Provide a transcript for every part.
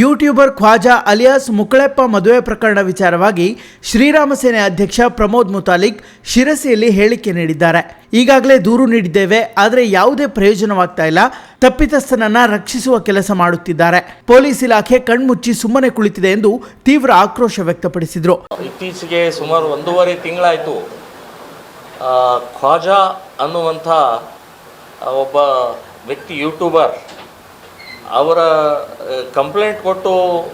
YouTuber Khwaja alias ಮುಕಳೆಪ್ಪ ಮದುವೆ ಪ್ರಕರಣ ವಿಚಾರವಾಗಿ ಶ್ರೀರಾಮ ಸೇನೆ ಅಧ್ಯಕ್ಷ ಪ್ರಮೋದ್ ಮುತಾಲಿಕ್ ಶಿರಸಿಯಲ್ಲಿ ಹೇಳಿಕೆ ನೀಡಿದ್ದಾರೆ. ಈಗಾಗಲೇ ದೂರು ನೀಡಿದ್ದೇವೆ, ಆದರೆ ಯಾವುದೇ ಪ್ರಯೋಜನವಾಗ್ತಾ ಇಲ್ಲ. ತಪ್ಪಿತಸ್ಥನನ್ನ ರಕ್ಷಿಸುವ ಕೆಲಸ ಮಾಡುತ್ತಿದ್ದಾರೆ. ಪೊಲೀಸ್ ಇಲಾಖೆ ಕಣ್ಮುಚ್ಚಿ ಸುಮ್ಮನೆ ಕುಳಿತಿದೆ ಎಂದು ತೀವ್ರ ಆಕ್ರೋಶ ವ್ಯಕ್ತಪಡಿಸಿದರು. ಇತ್ತೀಚೆಗೆ ಸುಮಾರು ಒಂದೂವರೆ ತಿಂಗಳಾಯಿತು. ಖ್ವಾಜಾ ಅನ್ನುವಂಥ ಒಬ್ಬ ವ್ಯಕ್ತಿ ಯೂಟ್ಯೂಬರ್ ಅವರ ಕಂಪ್ಲೇಂಟ್ ಕೊಟ್ಟು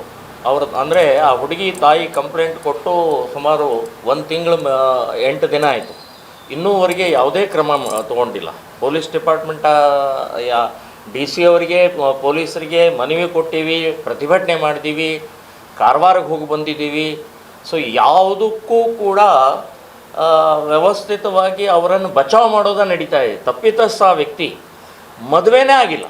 ಅವ್ರ, ಅಂದರೆ ಆ ಹುಡುಗಿ ತಾಯಿ ಕಂಪ್ಲೇಂಟ್ ಕೊಟ್ಟು ಸುಮಾರು ಒಂದು ತಿಂಗಳು ಎಂಟು ದಿನ ಆಯಿತು. ಇನ್ನೂವರೆಗೆ ಯಾವುದೇ ಕ್ರಮ ತೊಗೊಂಡಿಲ್ಲ. ಪೊಲೀಸ್ ಡಿಪಾರ್ಟ್ಮೆಂಟ, ಯಾ, ಡಿ ಸಿ ಅವರಿಗೆ ಪೊಲೀಸರಿಗೆ ಮನವಿ ಕೊಟ್ಟಿವಿ, ಪ್ರತಿಭಟನೆ ಮಾಡಿದ್ದೀವಿ ಕಾರವಾರಕ್ಕೆ ಹೋಗಿ ಬಂದಿದ್ದೀವಿ. ಸೊ, ಯಾವುದಕ್ಕೂ ಕೂಡ ವ್ಯವಸ್ಥಿತವಾಗಿ ಅವರನ್ನು ಬಚಾವ್ ಮಾಡೋದ ನಡೀತಾ ಇದೆ. ತಪ್ಪಿತಸ್ಥ ವ್ಯಕ್ತಿ ಮದುವೆನೇ ಆಗಿಲ್ಲ.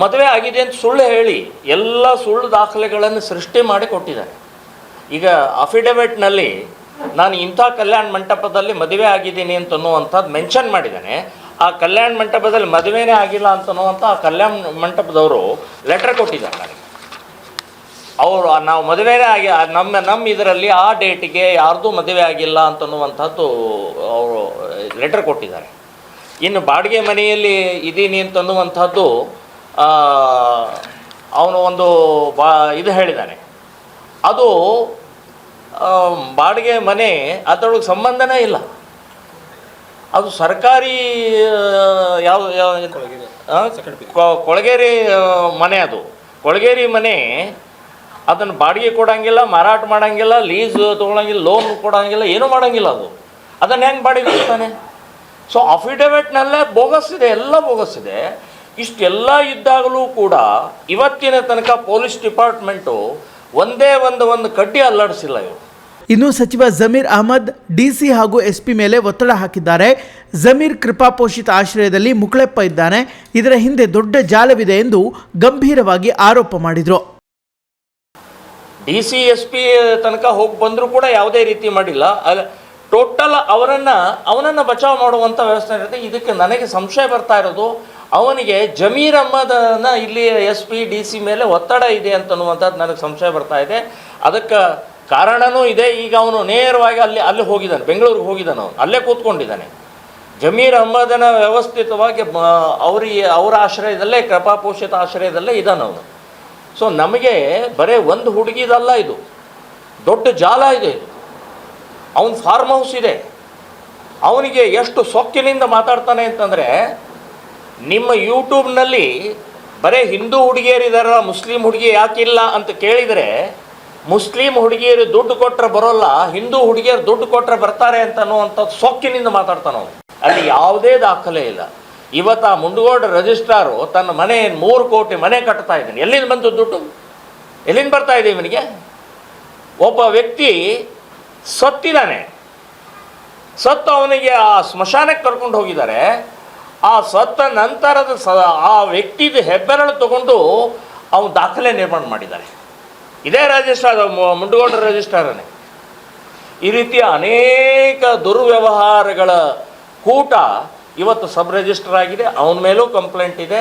ಮದುವೆ ಆಗಿದೆ ಅಂತ ಸುಳ್ಳು ಹೇಳಿ ಎಲ್ಲ ಸುಳ್ಳು ದಾಖಲೆಗಳನ್ನು ಸೃಷ್ಟಿ ಮಾಡಿ ಕೊಟ್ಟಿದ್ದಾರೆ. ಈಗ ಅಫಿಡವಿಟ್ನಲ್ಲಿ ನಾನು ಇಂಥ ಕಲ್ಯಾಣ ಮಂಟಪದಲ್ಲಿ ಮದುವೆ ಆಗಿದ್ದೀನಿ ಅಂತ ಅನ್ನುವಂಥದ್ದು ಮೆನ್ಷನ್ ಮಾಡಿದ್ದಾನೆ. ಆ ಕಲ್ಯಾಣ ಮಂಟಪದಲ್ಲಿ ಮದುವೆನೇ ಆಗಿಲ್ಲ ಅಂತ ಅನ್ನುವಂಥ ಆ ಕಲ್ಯಾಣ ಮಂಟಪದವರು ಲೆಟರ್ ಕೊಟ್ಟಿದ್ದಾರೆ ನನಗೆ. ಅವರು ನಾವು ಮದುವೆನೇ ಆಗಿ ನಮ್ಮ ನಮ್ಮ ಇದರಲ್ಲಿ ಆ ಡೇಟಿಗೆ ಯಾರ್ದು ಮದುವೆ ಆಗಿಲ್ಲ ಅಂತ ಅನ್ನುವಂಥದ್ದು ಅವರು ಲೆಟರ್ ಕೊಟ್ಟಿದ್ದಾರೆ. ಇನ್ನು ಬಾಡಿಗೆ ಮನೆಯಲ್ಲಿ ಇದ್ದೀನಿ ಅಂತನ್ನುವಂಥದ್ದು ಅವನು ಒಂದು ಬಾ, ಇದು ಹೇಳಿದ್ದಾನೆ ಅದು ಬಾಡಿಗೆ ಮನೆ ಅದರೊಳಗೆ ಸಂಬಂಧನೇ ಇಲ್ಲ. ಅದು ಸರ್ಕಾರಿ ಯಾವ ಕೊಳಗೇರಿ ಮನೆ ಅದು. ಕೊಳಗೇರಿ ಮನೆ ಅದನ್ನು ಬಾಡಿಗೆ ಕೊಡೋಂಗಿಲ್ಲ, ಮಾರಾಟ ಮಾಡೋಂಗಿಲ್ಲ, ಲೀಸ್ ತೊಗೊಳಂಗಿಲ್ಲ, ಲೋನ್ ಕೊಡೋಂಗಿಲ್ಲ, ಏನೂ ಮಾಡೋಂಗಿಲ್ಲ ಅದು. ಅದನ್ನು ಹೆಂಗೆ ಬಾಡಿಗೆ ಕೊಡ್ತಾನೆ? ಸೊ ಅಫಿಡವಿಟ್ನಲ್ಲೇ ಬೋಗಸ್ ಇದೆ, ಎಲ್ಲ ಬೋಗಸ್ ಇಷ್ಟೆಲ್ಲ ಇದ್ದಾಗಲೂ ಕೂಡ ಇವತ್ತಿನ ತನಕ ಪೊಲೀಸ್ ಡಿಪಾರ್ಟ್ಮೆಂಟು ಒಂದೇ ಒಂದು ಒಂದು ಕಡ್ಡಿ ಅಲ್ಲಾಡಿಸಿಲ್ಲ ಇವರು. ಇನ್ನು ಸಚಿವ ಜಮೀರ್ ಅಹಮದ್ ಡಿಸಿ ಹಾಗೂ ಎಸ್ಪಿ ಮೇಲೆ ಒತ್ತಡ ಹಾಕಿದ್ದಾರೆ. ಜಮೀರ್ ಕೃಪಾಪೋಷಿತ ಆಶ್ರಯದಲ್ಲಿ ಮುಕಳೆಪ್ಪ ಇದ್ದಾನೆ. ಇದರ ಹಿಂದೆ ದೊಡ್ಡ ಜಾಲವಿದೆ ಎಂದು ಗಂಭೀರವಾಗಿ ಆರೋಪ ಮಾಡಿದರು. ಡಿ ಸಿ ಎಸ್ ಪಿ ತನಕ ಹೋಗಿ ಬಂದರೂ ಕೂಡ ಯಾವುದೇ ರೀತಿ ಮಾಡಿಲ್ಲ. ಟೋಟಲ್ ಅವರನ್ನು ಅವನನ್ನು ಬಚಾವ್ ಮಾಡುವಂಥ ವ್ಯವಸ್ಥೆ ಇರುತ್ತೆ ಇದಕ್ಕೆ ನನಗೆ ಸಂಶಯ ಬರ್ತಾ ಇರೋದು ಅವನಿಗೆ ಜಮೀರ್ ಅಹ್ಮದನ ಇಲ್ಲಿ ಎಸ್ ಪಿ, ಡಿ ಸಿ ಮೇಲೆ ಒತ್ತಡ ಇದೆ ಅಂತನ್ನುವಂಥದ್ದು ನನಗೆ ಸಂಶಯ ಬರ್ತಾ ಇದೆ. ಅದಕ್ಕೆ ಕಾರಣನೂ ಇದೆ. ಈಗ ಅವನು ನೇರವಾಗಿ ಅಲ್ಲಿ ಅಲ್ಲಿ ಹೋಗಿದ್ದಾನೆ, ಬೆಂಗಳೂರಿಗೆ ಹೋಗಿದ್ದಾನೆ ಅವನು. ಅಲ್ಲೇ ಕೂತ್ಕೊಂಡಿದ್ದಾನೆ. ಜಮೀರ್ ಅಹ್ಮದನ ವ್ಯವಸ್ಥಿತವಾಗಿ ಅವರಿಗೆ ಅವರ ಆಶ್ರಯದಲ್ಲೇ, ಕೃಪಾಪೋಷಿತ ಆಶ್ರಯದಲ್ಲೇ ಇದ್ದಾನೆ ಅವನು. ಸೊ ನಮಗೆ ಬರೇ ಒಂದು ಹುಡುಗಿದಲ್ಲ ಇದು. ದೊಡ್ಡ ಜಾಲ ಇದೆ ಇದು. ಅವನ ಫಾರ್ಮ್ ಹೌಸ್ ಇದೆ. ಅವನಿಗೆ ಎಷ್ಟು ಸೊಕ್ಕಿನಿಂದ ಮಾತಾಡ್ತಾನೆ ಅಂತಂದರೆ ನಿಮ್ಮ ಯೂಟ್ಯೂಬ್ನಲ್ಲಿ ಬರೇ ಹಿಂದೂ ಹುಡುಗಿಯರಿದಾರ ಮುಸ್ಲಿಂ ಹುಡುಗಿ ಯಾಕಿಲ್ಲ ಅಂತ ಕೇಳಿದರೆ, ಮುಸ್ಲಿಂ ಹುಡುಗಿಯರು ದುಡ್ಡು ಕೊಟ್ಟರೆ ಬರೋಲ್ಲ, ಹಿಂದೂ ಹುಡುಗಿಯರು ದುಡ್ಡು ಕೊಟ್ಟರೆ ಬರ್ತಾರೆ ಅಂತ ಅನ್ನುವಂಥದ್ದು ಸೊಕ್ಕಿನಿಂದ ಮಾತಾಡ್ತಾನೆ ಅವನು. ಅಲ್ಲಿ ಯಾವುದೇ ದಾಖಲೆ ಇಲ್ಲ. ಇವತ್ತು ಆ ಮುಂಡಗೋಡ ರಿಜಿಸ್ಟ್ರಾರು ತನ್ನ ಮನೆ, ಮೂರು ಕೋಟಿ ಮನೆ ಕಟ್ತಾ ಇದ್ದೀನಿ. ಎಲ್ಲಿಂದ ಬಂತು ದುಡ್ಡು? ಎಲ್ಲಿಂದ ಬರ್ತಾ ಇದೆ ಇವನಿಗೆ? ಒಬ್ಬ ವ್ಯಕ್ತಿ ಸತ್ತಿದ್ದಾನೆ. ಸತ್ತು ಅವನಿಗೆ ಆ ಸ್ಮಶಾನಕ್ಕೆ ಕರ್ಕೊಂಡು ಹೋಗಿದ್ದಾರೆ. ಆ ಸತ್ತ ನಂತರದ ಸ ಆ ವ್ಯಕ್ತಿದ ಹೆಬ್ಬೆರಳು ತಗೊಂಡು ಅವನು ದಾಖಲೆ ನಿರ್ಮಾಣ ಮಾಡಿದ್ದಾರೆ. ಇದೇ ರಿಜಿಸ್ಟ್ರಾರ್ ಮುಂಡಗೋಡ ರಿಜಿಸ್ಟ್ರಾರನೇ ಈ ರೀತಿಯ ಅನೇಕ ದುರ್ವ್ಯವಹಾರಗಳ ಕೂಟ ಇವತ್ತು ಸಬ್ ರಿಜಿಸ್ಟರ್ ಆಗಿದೆ. ಅವನ ಮೇಲೂ ಕಂಪ್ಲೇಂಟ್ ಇದೆ.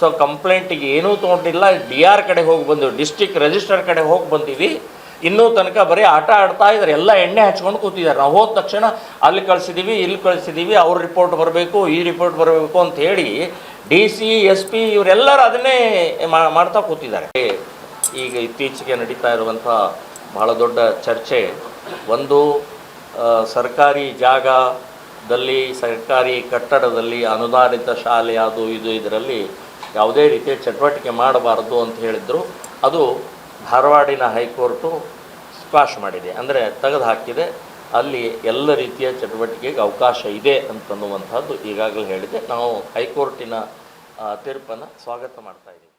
ಸೊ ಕಂಪ್ಲೇಂಟಿಗೆ ಏನೂ ತೊಗೊಂಡಿಲ್ಲ. ಡಿ ಆರ್ ಕಡೆ ಹೋಗಿ ಬಂದು ಡಿಸ್ಟಿಕ್ ರಿಜಿಸ್ಟರ್ ಕಡೆ ಹೋಗಿ ಬಂದೀವಿ. ಇನ್ನೂ ತನಕ ಬರೀ ಆಟ ಆಡ್ತಾ ಇದ್ದಾರೆ. ಎಲ್ಲ ಎಣ್ಣೆ ಹಚ್ಕೊಂಡು ಕೂತಿದ್ದಾರೆ. ನಾವು ಹೋದ ತಕ್ಷಣ ಅಲ್ಲಿ ಕಳಿಸಿದ್ದೀವಿ ಇಲ್ಲಿ ಕಳಿಸಿದ್ದೀವಿ ಅವ್ರ ರಿಪೋರ್ಟ್ ಬರಬೇಕು, ಈ ರಿಪೋರ್ಟ್ ಬರಬೇಕು ಅಂತ ಹೇಳಿ ಡಿ ಸಿ ಎಸ್ ಪಿ ಇವರೆಲ್ಲರೂ ಅದನ್ನೇ ಮಾಡ್ತಾ ಕೂತಿದ್ದಾರೆ. ಈಗ ಇತ್ತೀಚೆಗೆ ನಡೀತಾ ಇರುವಂಥ ಬಹಳ ದೊಡ್ಡ ಚರ್ಚೆ. ಒಂದು ಸರ್ಕಾರಿ ಜಾಗದಲ್ಲಿ, ಸರ್ಕಾರಿ ಕಟ್ಟಡದಲ್ಲಿ ಅನುದಾನಿತ ಶಾಲೆ, ಅದು ಇದು ಇದರಲ್ಲಿ ಯಾವುದೇ ರೀತಿಯ ಚಟುವಟಿಕೆ ಮಾಡಬಾರದು ಅಂತ ಹೇಳಿದರು. ಅದು ಧಾರವಾಡಿನ ಹೈಕೋರ್ಟು ಸ್ಕ್ವಾಶ್ ಮಾಡಿದೆ. ಅಂದರೆ ತೆಗೆದು ಹಾಕಿದೆ. ಅಲ್ಲಿ ಎಲ್ಲ ರೀತಿಯ ಚಟುವಟಿಕೆಗೆ ಅವಕಾಶ ಇದೆ ಅಂತನ್ನುವಂಥದ್ದು ಈಗಾಗಲೇ ಹೇಳಿದೆ. ನಾವು ಹೈಕೋರ್ಟಿನ ತೀರ್ಪನ್ನು ಸ್ವಾಗತ ಮಾಡ್ತಾ ಇದ್ದೀವಿ.